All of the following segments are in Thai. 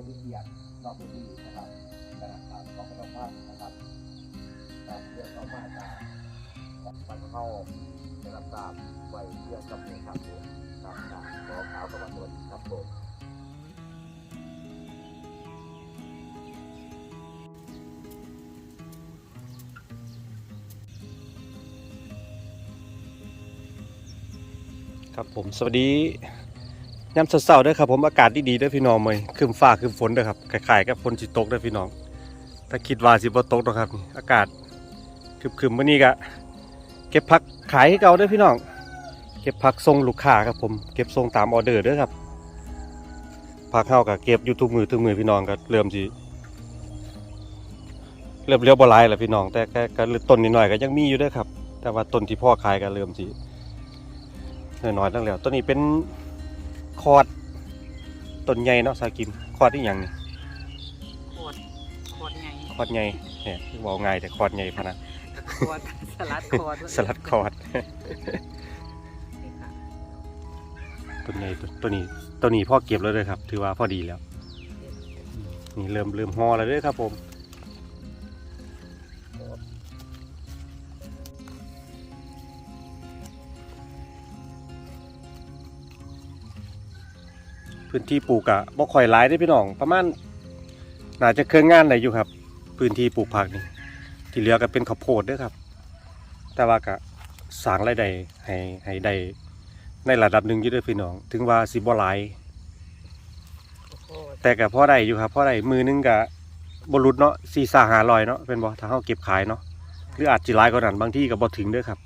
งวิเวียนนอกพื้นที่นะครับนะครับของกระพันนะครับการเพื่อเข้ามาจากมันเข้าได้รับทราบไว้เพื่อกับเนี่ยครับผมครับขอขาวสวัสดีครับผมครับผมสวัสดี ยามเช้าๆด้อครับผมอากาศดีๆด้อพี่น้องมื้อนี้ครึ้มฟ้าครึ้มฝนด้อครับคล้ายๆกับฝนสิตกด้อพี่น้องถ้าคิดว่าสิบ่ตกดอกครับอากาศครึมๆมื้อนี้ก็เก็บผักขายให้เก่าด้อพี่น้อง เก็บผักส่งลูกค้าครับผมเก็บส่งตามออเดอร์ด้อครับผักเฮาก็เก็บอยู่ทุกมือทุกมือพี่น้องก็เริ่มสิเริ่มเลี้ยวบลายแหล้วพี่น้อง แต่ก็ต้นนิดหน่อยก็ยังมีอยู่ด้อครับ แต่ว่าต้นที่พ่อขายก็เริ่มสิหน้อยๆตั้งแล้วตัวนี้เป็น คอร์ดต้นใหญ่เนาะสากิมคอร์ดที่อย่างนี่โคตรโคตรไงคอร์ดใหญ่เนี่ยบอกง่ายแต่คอร์ดใหญ่พะนะโคตรสลัดโคตรสลัดคอร์ดนี่ค่ะต้นใหญ่ตัวตัวนี้ตัวนี้พ่อเก็บแล้วเลยครับ ถือว่าพอดีแล้ว นี่เริ่มเริ่มห่อแล้วเด้วยครับผม พื้นที่ปลูกอะบ่ค่อยหลายได้อพี่น้อง ประมาณน่าจะเครื่องงานได้อยู่ครับ พื้นที่ปลูกผักนี่ที่เหลือก็เป็นข้าวโพดเด้วยครับ แต่ว่าก็สร้างรายได้ให้ให้ได้ในระดับหนึ่งอยู่เด้วยพี่น้อง ถึงว่าสิบ่หลายโคตรแต่ก็พอได้อยู่ครับพอได้มือนึงก็บรุษเนาะสี่สาหาลอยเนาะเป็นบ่ถ้าเฮาเก็บขายเนาะหรืออาจจิหลายกว่านั้นบางที่ก็บ่ถึงเด้อครับ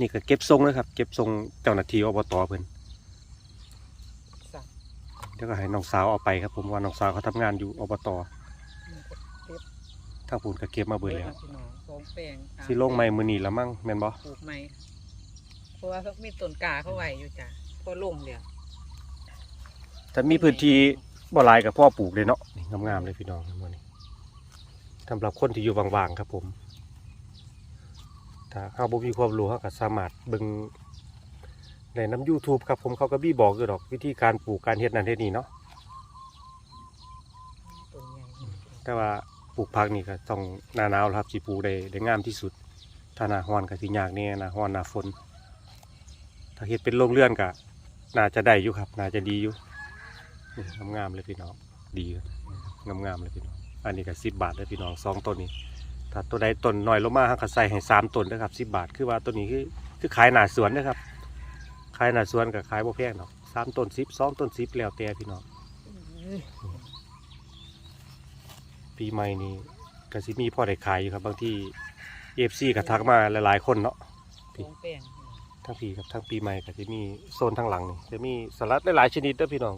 นี่ก็เก็บทรงเลยครับ เก็บทรงเจ้าหน้าที่อบตเพิ่นสั่งเดี๋ยวก็ให้น้องสาวเอาไปครับผมว่าน้องสาวเขาทำงานอยู่อบตนี่ก็เก็บทางปูนก็เก็บมาเบิดแล้วพี่น้องสองแปลงสามสิลงใหม่มื้อนี้แล้วมั้งแม่นบ่ปลูกใหม่เพราะว่าเขามีต้นกาเขาไว้อยู่จ้ะพอลงเดี๋ยวถ้ามีพื้นที่บ่หลายก็พ่อปลูกเลยเนาะนี่งามๆเลยพี่น้องมื้อนี้สำหรับคนที่อยู่ว่างๆครับผม ถ้าเขาบ่มีความรู้เขาก็สามารถเบิ่ง ในน้ำ YouTube ครับผมเขาก็บี้บอกอยู่ดอกวิธีการปลูกการเฮ็ดนั่นเฮ็ดนี่เนาะต้นใหญ่แต่ว่าปลูกผักนี่ก็ต้องหน้าหนาวครับสิปลูกได้ได้งามที่สุด ถ้าหน้าร้อนก็สิยากแน่หน้าร้อนหน้าฝน ถ้าเฮ็ดเป็นโรงเรือนก็น่าจะได้อยู่ครับ น่าจะดีอยู่นี่งามๆเลยพี่น้องดีงามๆเลยพี่น้องอันนี้ก็10บาทเลยพี่น้องสองต้นนี้ ถ้าตัวใดต้นน้อยลงมาเขาก็ใส่ให้สามต้นนะครับ10บาท คือว่าตัวนี้คือคือขายหน้าสวนนะครับขายหน้าสวนกับขายบ่แพงหรอกสามต้นสิบสองต้นสิบแล้วแต่พี่น้องปีใหม่นี้ก็สิมีพ่อได้ขายอยู่ครับ บางที่เอฟซีก็ทักมาหลายๆคนเนาะสองแปลงทั้งปีครับทั้งปีใหม่ก็จะมีโซนทางหลังนี่จะมีสลัดหลายๆชนิดเด้อพี่น้อง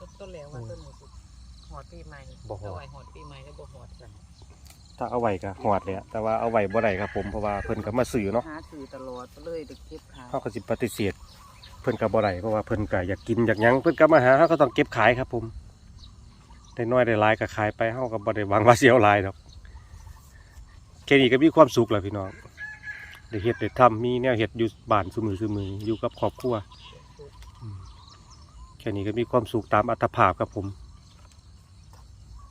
ต้นต้นแล้วว่าต้นหนูสิหอดปีใหม่บ่ฮอดเอาไว้หอดปีใหม่แล้วบ่หอดสั่น ถ้าเอาไว้ก็หอดเลยอะแต่ว่าเอาไว้บ่ได้ครับผมเพราะว่าเพิ่นก็มาซื้อเนาะหาซื้อตลอดเลยเด็กเก็บขายเขาก็สิปฏิเสธเพิ่นก็บ่ได้เพราะว่าเพิ่นก็อยากกินอยากหยังเพิ่นก็มาหาเขาก็ต้องเก็บขายครับผมได้น้อยได้หลายก็ขายไปเฮาก็บ่ได้หวังว่าสิเอาหลายดอกแค่นี้ก็มีความสุขแล้วพี่น้องได้เฮ็ดได้ทำมีแนวเฮ็ดอยู่บ้านซุมือซุมืออยู่กับครอบครัวอืมแค่นี้ก็มีความสุขตามอัตภาพครับผม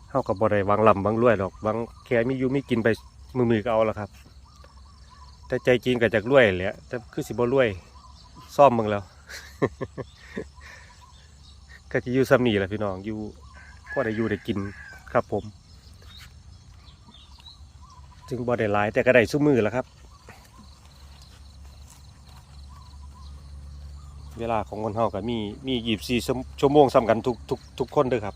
เฮาก็บ่ได้วังร่ำวังรวยดอกวังแค่มีอยู่มีกินไปมือๆก็เอาละครับ แต่ใจจริงก็จากรวยแหละแต่คือสิบ่รวยซ่อมมึงแล้ว ก็จะอยู่ซ้ำนี่แหละพี่น้องอยู่พอได้อยู่ได้กินครับผมจึงบ่ได้หลายแต่ก็ได้ซุ้มือแล้วครับ เวลาของคนเฮาก็มีมียีบสี่ชั่วโมงซ้ำกันทุกทุกทุกคนเด้อครับ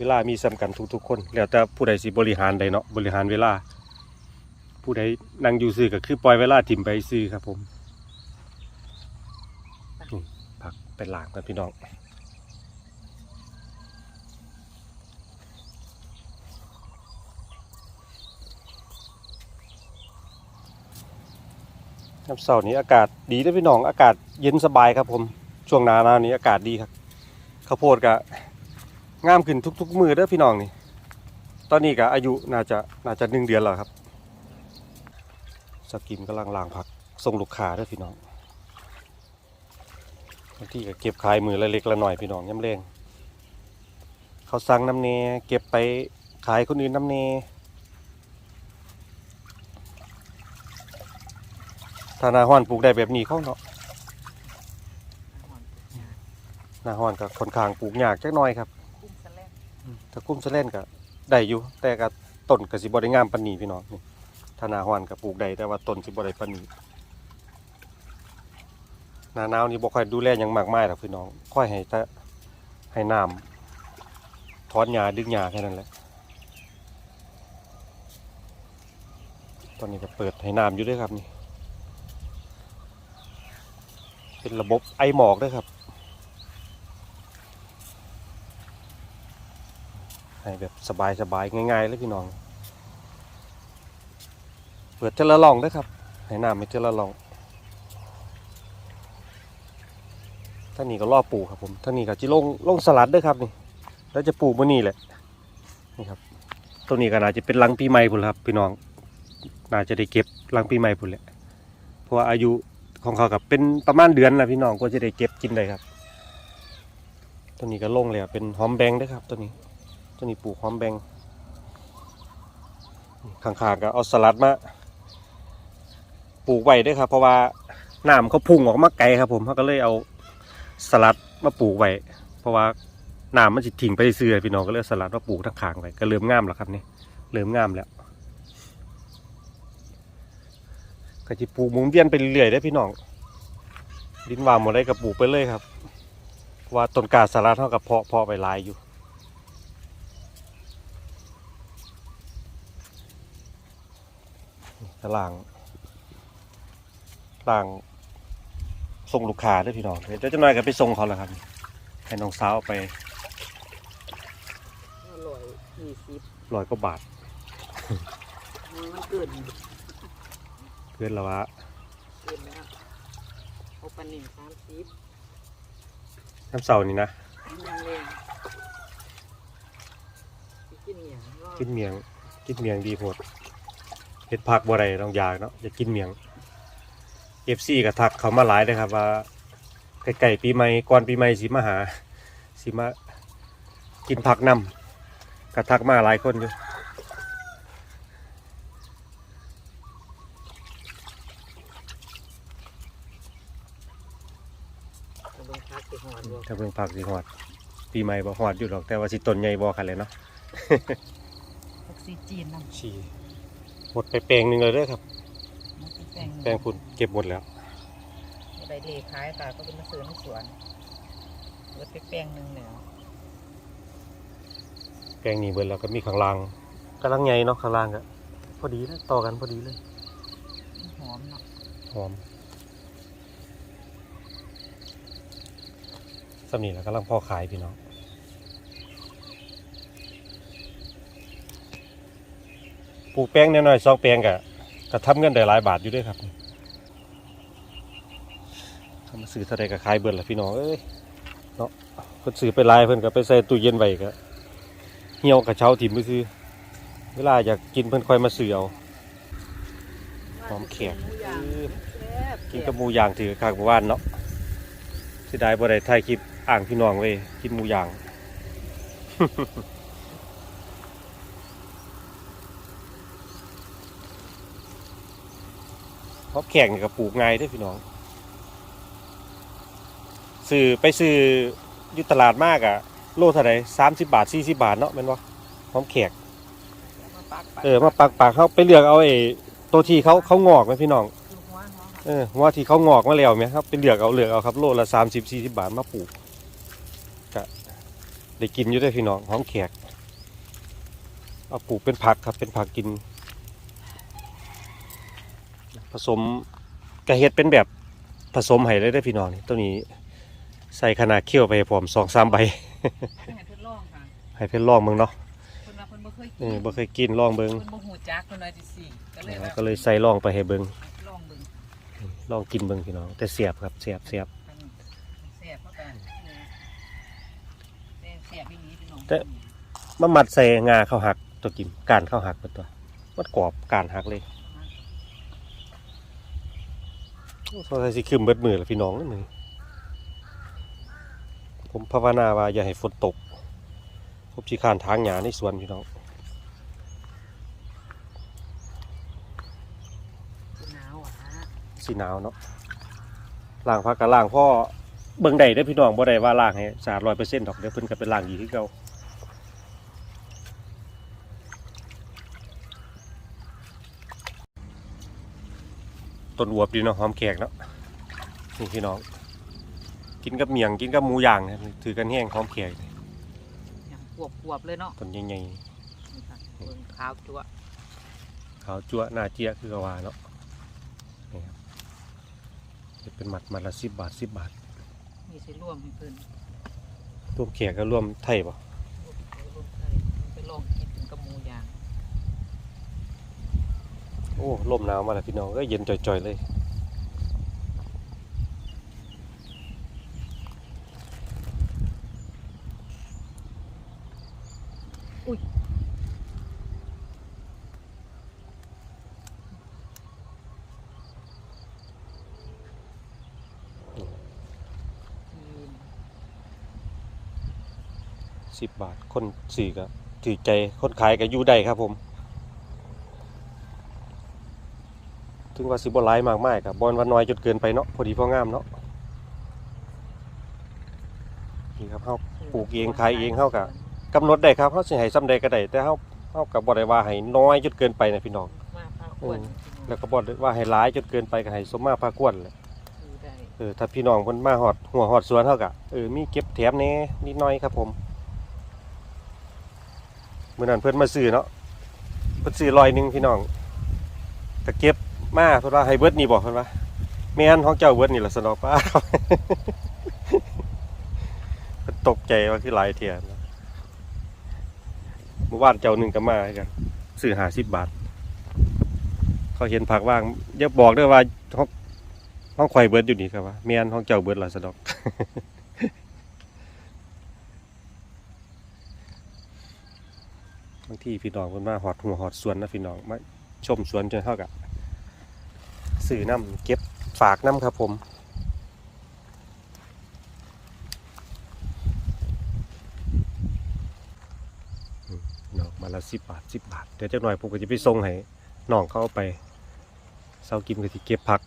เวลามีซ้ำกันทุกทุกคน แล้วแต่ผู้ใดสิบริหารใดเนาะบริหารเวลา ผู้ใดนั่งอยู่ซื้อก็คือปล่อยเวลาถิ่มไปซื้อครับผมผักเป็นหลางกันพี่น้องน้ำเสาร์นี้อากาศดีเด้วยพี่น้องอากาศเย็นสบายครับผม ช่วงหนาหนาวนี้อากาศดีครับข้าวโพดก็ งามขึ้นทุก ๆ มือเด้อพี่น้องนี่ ตอนนี้ก็อายุน่าจะน่าจะหนึ่งเดือนแล้วครับ สกิมกำลังล้างผักส่งลูกค้าเด้อพี่น้องบางที่ก็เก็บขายมือละเล็กละหน่อยพี่น้องย่ำแรงเขาสั่งน้ำเนเก็บไปขายคนอื่นน้ำเนถ้านาห้อนปลูกได้แบบนี้เขาเนาะนาห้อนก็ค่อนข้างปลูกยากจักหน่อยครับ ถ้ากุ้มสะเล่นก็ได้อยู่แต่ก็ต้นก็สิบ่ได้งามปานนี้พี่น้องนี่ถ้าหนาห้อนก็ปลูกได้แต่ว่าต้นสิบ่ได้ปานนี้หน้าหนาวนี่บ่ค่อยดูแลหยังมากมายหรอกพี่น้องค่อยให้แต่ให้น้ำถอนหญ้าดึงหญ้าแค่นั้นแหละตอนนี้ก็เปิดให้น้ำอยู่ด้วยครับนี่เป็นระบบไอหมอกด้วยครับ ให้แบบสบายๆง่ายๆเลยพี่น้อง เปิดเทละลองด้วยครับให้น้ำไม่เทละลองท่านี้ก็รอปลูกครับผมท่านี้ก็จะลงลงสลัดด้วยครับนี่แล้วจะปลูกมื่อนี้แหละนี่ครับตัวนี้ก็น่าจะเป็นหลังปีใหม่พุ่นครับ พี่น้อง น่าจะได้เก็บหลังปีใหม่พุ่นแหละเพราะอายุของเขากับเป็นประมาณเดือนละพี่น้องก็จะได้เก็บกินได้ครับ ตัวนี้ก็ลงแล้วเป็นหอมแบงด้วยครับตัวนี้ ตัวนี้ปลูกหอมแบงข้างๆก็เอาสลัดมาปลูกไว้ด้วยครับ เพราะว่าน้ำเขาพุ่งออกมาไกลครับ ผมเขาก็เลยเอาสลัดมาปลูกไว้เพราะว่าน้ำมันจะทิ้งไปเสื่อพี่น้องก็เลยสลัดมาปลูกทั้งขางไว้ก็เริ่มงามแล้วครับนี่เริ่มงามแล้วก็จะปลูกหมุนเวียนไปเรื่อยๆได้พี่น้องดินวางหมดเลยก็ปลูกไปเลยครับ ว่าต้นกาสลัดเท่ากับเพาะเพาะไปลายอยู่ ล่างล่างส่งลูกค้าด้วยพี่น้องเดี๋ยวเจะน้อยก็ไปส่งเขาแล้วครับ ให้น้องสาวเอาไปอร่อยยี่สิบร้อยกว่าบาท มันเกินเพื่อนละวะเกินแล้วเอาปลาหนึ่งสามสิบน้ำเสานี่นะยังเลยกินเหนียวรอบกินเมียงกินเมียงดีโหด เห็ดผักบ่ไรต้องอยากเนาะจะกินเมียงเอฟซีก็ทักเขามาหลายเลยครับว่าใกล้ๆปีใหม่ก่อนปีใหม่สิมาหาสิมากินผักนำก็ทักมาหลายคนอยู่กระเบื้องพักสิหอดรวมถ้าเพิ่งผักสิหอด ปีใหม่บ่หอดอยู่หรอกแต่ว่าสิต้นใหญ่บ่คันเลยเนาะออกซิเจนน้ำฉี หมดไปแปลงหนึ่งเลยเด้อครับมันเป็นแป้งแปลงคุณเก็บหมดแล้วใบเล่ขายตาก็เป็นมาซื้อในสวนเบิดไปแป้งหนึ่งแล้วแปลงนี้เบิดแล้วก็มีข้างล่างกำลังใหญ่เนาะข้างล่างก็พอดีเลยต่อกันพอดีเลยหอมเนาะหอมสำนีแหล้วกำลังพอขายพี่น้อง ลูกแป้งน้อยๆสองแป้งกะก็ทำเงินได้หลายบาทอยู่ด้วยครับทำมาซื้อเท่าไรก็ขายเบิดละพี่น้องเอ้ยเนาะเพิ่นซื้อไปลายเพิ่นก็ไปใส่ตู้เย็นไว้ก็เหี่ยวกระเช้าถิ่มไปซื้อเวลาอยากกินเพิ่นค่อยมาซื้อเอาหอมแขกหมูย่างแซ่บกินกับหมูย่างถือข้างหมู่บ้านเนาะเสิได้บ่ได้ถ่ายคลิปอ่างพี่น้องเว้ยกินหมูย่าง เพราะแข่งนี่กับปลูกง่ายเด้อพี่น้องซื้อไปซื้ออยู่ตลาดมากอะโลเท่าไหร่สามสิบบาทสี่สิบาทเนาะแม่นบ่หอมแขกมาปักปักเออมาปักปากเขาไปเลือกเอาไอ้ตัวที่เขาเขางอกไหมพี่น้องคือหัวหัวเออหัว่าที่เขางอกมาแล้วไหมครับเป็นเหลือกเอาเหลือกเอาครับโลละสามสิบสี่สิบบาทมาปลูกก็ได้กินอยู่ได้อพี่น้องหอมแขกเอาปลูกเป็นผักครับเป็นผักกิน ผสมกระเฮ็ดเป็นแบบผสมไห้เลยได้อพี่น้องนี่ตัวนี้ใส่ขนาดเคี่ยวไปให้พร้อมสองสามใบ ให้เพิ่นลองค่ะให้เพื่อนลองเบิ่งเนาะเพิ่นว่าเพิ่นบ่เคยเอกิอนบ่เคยกินลองเบิ่งเพิ่นบ่ฮู้จักเพิ่นว่าสิสิก็เลยว่าก็เลยใส่ลองไปให้เบิ่งลองเบิ่งลองกินเบิ่งพี่น้อง แต่เสียบครับเสียบเสียบแซ่บเพราะกันแซ่บแซ่บอีหลีพี่น้องแต่มามัดใส่งาข้าวหักตัวกินการข้าวหักเป็นตัวมันกรอบการหักเลยโอ้ สงสัยสิคืมเบิดมือละพี่น้องนี่ผมภาวนาว่าอย่าให้ฝนตกพบชีคร้านทางหญ้าในสวนพี่น้องหนาวอะฮะสีหนาวเนาะล้างพักกับล้างพ่อเบิ่งได้เด้พี่น้องบ่ได้ว่าล้างให้สะอาดร้อยเปอร์เซ็นต์ดอกเดี๋ยวเพิ่นก็ไปล้างอีกคือเก่า ต้นอวบดีเนาะหอมแขกเนาะนี่พี่น้อง กินกับเมียงกินกับหมูย่างนะถือกันแห้งหอมแขกอย่างขวบขวบๆเลยเนาะต้นใหญ่นี่ค่ะเบิ่งขาวจั๊วะๆขาวจั่วหน้าเจี๊ยคือกว่าเนาะนี่ครับจะเป็นหมัดหมัดละสิบบาทสิบบาทมีสิร่วมให้เพิ่นร่วมแขกก็ร่วมไทยป่ะ ร่วมร่วมไทยไปลองกินถึงกับหมูย่าง โอ้ลมหนาวมาแล้วพี่น้องก็เย็นจ่อยๆเลยกินสิบบาท คนสี่ก็ถือใจ คนขายก็อยู่ได้ครับผม ถึงว่าสิบหลายมากมายกับบอลวันน้อยจนเกินไปเนาะพอดีพองามเนาะนี่ครับเฮาปลูกเองขายเองเฮากะกำหนดได้ครับเฮาสิให้ซ้ำใดก็ได้แต่เฮาเฮาก็บ่ได้ว่าให้น้อยจนเกินไปนะพี่น้องมาพาควรแล้วก็บ่ได้ว่าให้หลายจนเกินไปก็ให้สมมาพากวนแหละอยู่ได้เออถ้าพี่น้องเพิ่นมาฮอดหัวฮอดสวนเฮาก็เออมีเก็บแถมแหน่นิดหน่อยครับผมมื้อนั้นเพิ่นมาซื้อเนาะเพิ่นซื้อร้อยหนึงพี่น้องก็เก็บ มาเพิ่นว่าให้เบิดนี่บ่เพิ่นว่าแม่นของเจ้าเบิดนี่ล่ะสนอกป้าเพิ่นตกใจว่าคือหลายเที่ยนเมื่อวานเจ้าหนึ่งก็มาคือกันซื้อ50บบาท เขาเห็นผักว่างอย่าบอกด้อว่าห้องห้องข่อยเบิดอยู่นี่ครับว่าแม่นห้องเจ้าเบิดล่ะสะดอกบางที่พี่น้องเพิ่นมาหอดหัวหอดสวนนะพี่น้องมาชมสวนจนเท่ากับ สื่อน้ำเก็บฝากน้ำครับผมนองมาละสิบบาทสิบบาท เดี๋ยวจักหน่อยผมก็จะไปส่งให้น้องเขาเอาไปเสากิมก็ที่เก็บผัก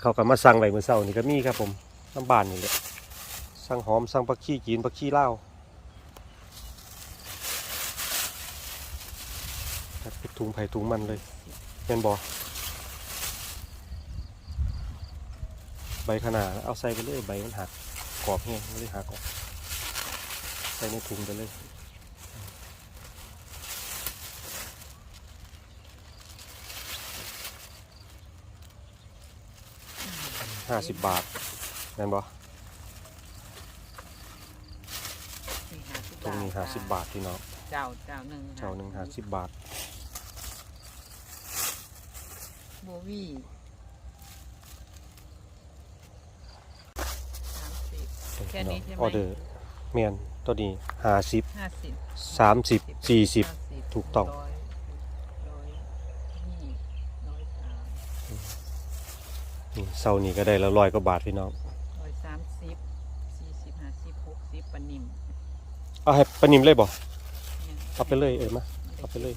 เขาก็มาสั่งไว้เมื่อเช้านี่ก็มีครับผมน้ำบานนี่แหละสั่งหอมสั่งผักชีจีนผักชีลาวครับเป็นถุงไผ่ถุงมันเลยเห็นบอ ใบขนาดเอาใส่ไปเลยใบมันหักกรอบแห้งไม่ได้หักออกใส่ในถุงไปเลยห้าสิบบาทเห็นบอนี่ห้าสิบถุงนี้ห้าสิบบาทพี่น้องเจ้าเจ้าหนึ่งเจ้าหนึ่งห้าสิบบาทโบวี่สามสิบ แค่นี้ใช่ไหมออเดอร์เมียนตัวนี้ห้าสิบห้าสิบสามสิบสี่สิบห้าถูกต้อง ร้อยร้อยยี่ร้อยสามนี่เซานี่ก็ได้แล้วร้อยกว่าบาทพี่น้อง ร้อยสามสิบสี่สิบห้าสิบหกสิบปานนิมเอาให้ปานิมเลยบ่นี่ยเอาไปเลยเออมาเอาไปเลย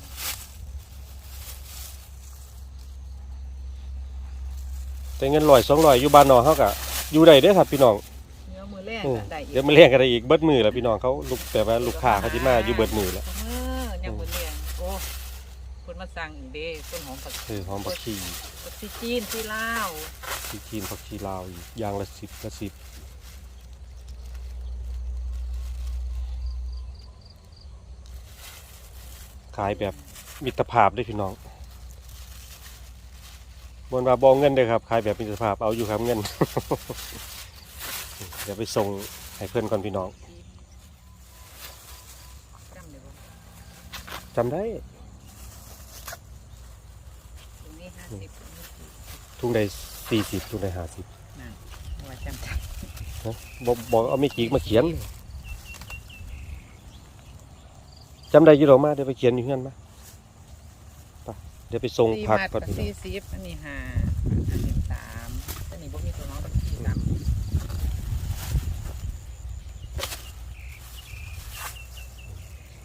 แต่เงินลอยสองลอยอยู่บ้านนอกเขากะอยู่ได้เด้อครับพี่น้อง เนื้อมือแรกอืมอะได้อีกเดี๋ยวมาเลี้ยงกันได้อีกเบิดมือแล้วพี่น้องเขาลูกแต่ว่าลูกค้าเขาที่มาอยู่เบิดมือแล้ว เออยังมือเรียงโอ้คนมาสั่งอีกเด้คนหอมผักคือหอมผักชีผักชีจีนที่ลาวที่จีนผักชีลาวอีกอย่างละสิบละสิบขายแบบมิตรภาพด้วยพี่น้องบนว่าบองเงินเลยครับขายแบบมิตรภาพเอาอยู่ครับเงินเดี๋ยวไปส่งให้เพื่อนก่อนพี่น้องจำได้บ่จำได้ตรงนี้ห้าสิบตรงนี้สี่ทุงใดสี่สิบทุงใดห้าสิบนั่นเอาไว้จำได้บอกบอกเอาไม่กี่มาเขียนจำได้อยี่หรอมาเดี๋ยวไปเขียนอยู่เพื่อนมาไปเดี๋ยวไปส่งสี่ผักมัดก่อนกับพี่น้องสี่สิบอันนี้ห้าอันนี้สามอันนี้บ่มีตัวน้องกับสี่สาม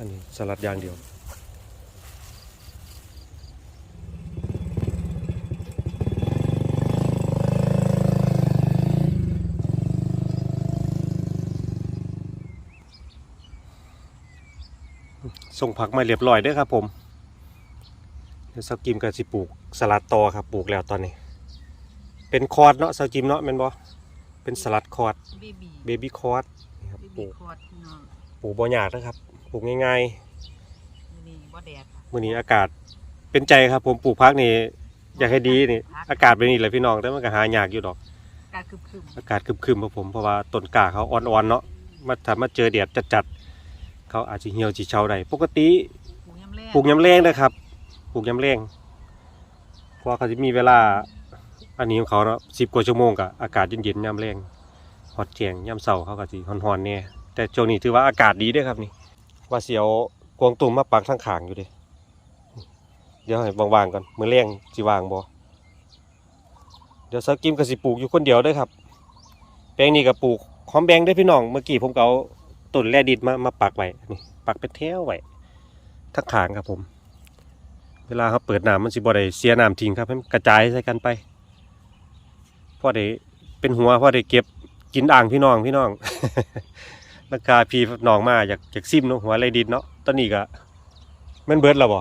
อันนี้สลัดอย่างเดียวส่งผักมาเรียบร้อยเด้อครับผม เดี๋ยวสกิมกับสิปลูกสลัดต่อครับปลูกแล้วตอนนี้ เป็นคอร์ดเนาะสกิมเนาะแม่นบ่เป็นสลัดคอร์ดบีบีเบบี้คอร์ดนี่ครับบีปลูบีกคอร์ดพี่น้องปลูกบ่ยากนะครับ ปลูกง่ายนี่บ่แดดค่ะๆมื้อนี้อากาศเป็นใจครับ ผมปลูกพักนี่อยากให้ดีนี่อากาศเป็นนี่แหละพี่น้องแต่มันก็หายากอยู่ดอกอากาศคึมอากาศครึมๆครับผมเพราะว่าต้นกล้าเขาอ่อนๆเนาะมาถ้ามาเจอแดดจัดๆเขาอาจจะเหี่ยวสิเฉาได้ปกติ ๆปลูกยำแรงปลูกยำแรงนะครับ ปลูกยำแรงเพราะว่าเขาจะมีเวลา อันนี้ของเขาเนาะสิบกว่าชั่วโมงกับอากาศเย็นๆยำแรงฮอตแจงยำเสาเขาก็สิฮอนๆเนี่ยแต่ช่วงนี้ถือว่าอากาศดีเด้วยครับนี่ ว่าเสียวกวงตุ่มมาปักทั้งขางอยู่ดิเดี๋ยวให้วางๆก่อนมือแรงสิวางบ่เดี๋ยวสกิมก็สิปลูกอยู่คนเดียวด้วยครับ แปลงนี้ก็ปลูกหอมแบงได้พี่น้องเมื่อกี้ผมก็เอาต้นแรดิดมามาปักไว้นี่ปักเป็นแถวไว้ทักขางครับผม เวลาเขาเปิดน้ำมันสิบ่ได้เสียน้ำทิ้งครับให้มันกระจายใส่กันไปพอได้เป็นหัวพอได้เก็บกินอ่างพี่น้องพี่น้อง ราคาพี่น้องมาอยากอยากซิมเนาะหัวไรดินเนาะตอนนี้ก็แมันเบิดแล้วบ่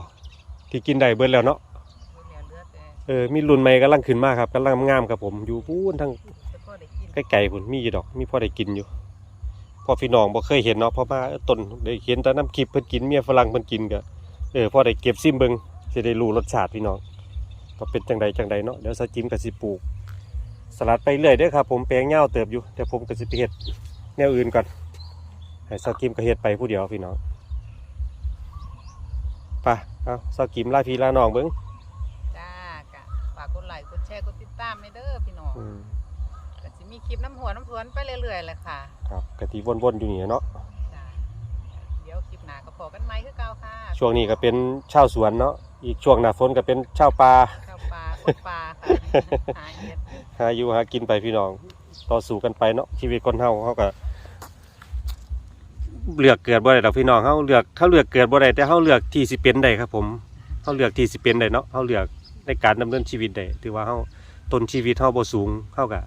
ที่กินได้เบิดแล้วเนาะเหลือเหลือแต่เออมีรุ่นใหม่กำลังขึ้นมาครับกำลังงามครับผมอยู่พูนทั้งแต่ก็ได้กินไกลๆพุ่นมีอยู่ดอก มีพอได้กินอยู่พอพี่น้องบ่เคยเห็นเนาะเพอมาเออต้นได้เห็นแต่น้ำคลิปเพิ่นกินเมียฝรั่งเพิ่นกินก็เออพอได้เก็บซิมเบิงสิได้รู้รสชาติพี่น้องก็เป็นจังใดจังใดเนาะเดี๋ยวสจิมกับสิปลูก สลัดไปเรื่อยเด้อครับผมแปลงเงาวเติบอยู่เดี๋ยวผมก็สิไปเฮ็ดแนวอื่นก่อน ให้สกิมก็เฮ็ดไปผู้เดียวพี่น้องไปเอาสกิมลาพี่ลาน้องเบิ้งจ้ากะฝากกดไลค์กดแชร์กดติดตามให้เด้อพี่น้องอืมก็สิมีคลิปน้ำหัวน้ำสวนไปเรื่อยๆเลยค่ะครับกะทิวนๆอยู่นี่เนาะจ้าเดี๋ยวคลิปหน้าก็พอกันไหมคือเก่าค่ะช่วงนี้ก็เป็นชาวสวนเนาะอีกช่วงหน้าฝนก็เป็นชาวป่าข้าวปลาคนปลาค่ะหาเห็ด หาอยู่หากินไปพี่น้อง ต่อสู้กันไปเนาะชีวิตคนเฮาเขาก็ เลือกเกิดบ่ได้ดอกพี่น้องเฮาเลือกเขาเลือกเกิดบ่ได้แต่เฮาเลือกที่สิเป็นได้ครับ ผมเฮาเลือกที่สิเป็นได้เนาะเฮาเลือกในการดำเนินชีวิตได้ถือว่าเฮาต้นชีวิตเฮาบ่สูงเฮาก็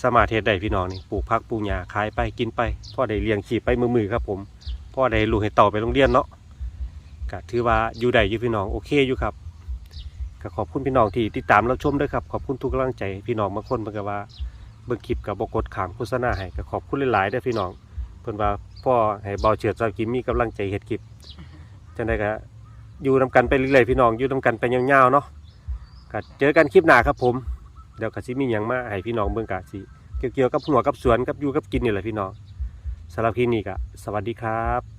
สมารถเฮ็ดได้พี่น้องนี่ปลูกผักปลูกหญ้าขายไปกินไปพ่อได้เลี้ยงชีพไปมือๆครับ ผมพ่อได้ลูกให้เต่าไปโรงเรียนเนาะก็ถือว่าอยู่ได้อยู่พี่น้องโอเคอยู่ครับก็ขอบคุณพี่น้องที่ติดตามรับชมด้วยครับขอบคุณทุกกำลังใจพี่น้องบางคนเพิ่นก็ว่าเบิ่งคลิปกับบกดขามโฆษณาให้ก็ขอบคุณหลายๆเด้พี่น้อง เพิ่นว่าพ่อให้เบาเฉียดซอยกิมมีกำลังใจเฮ็ดคลิปจังไดก็อยู่นํกันไปเรื่อยๆพี่น้องอยู่นํกันไปยาวๆเนาะก็เจอกันคลิปหน้าครับผมเดี๋ยวก็สิมีหยังมาให้พี่น้องเบิ่งก็สิเกี่ยวๆกับหัวกับสวนกับอยู่กับกินนี่แหละพี่น้องสำหรับคลิปนี้ก็สวัสดีครับ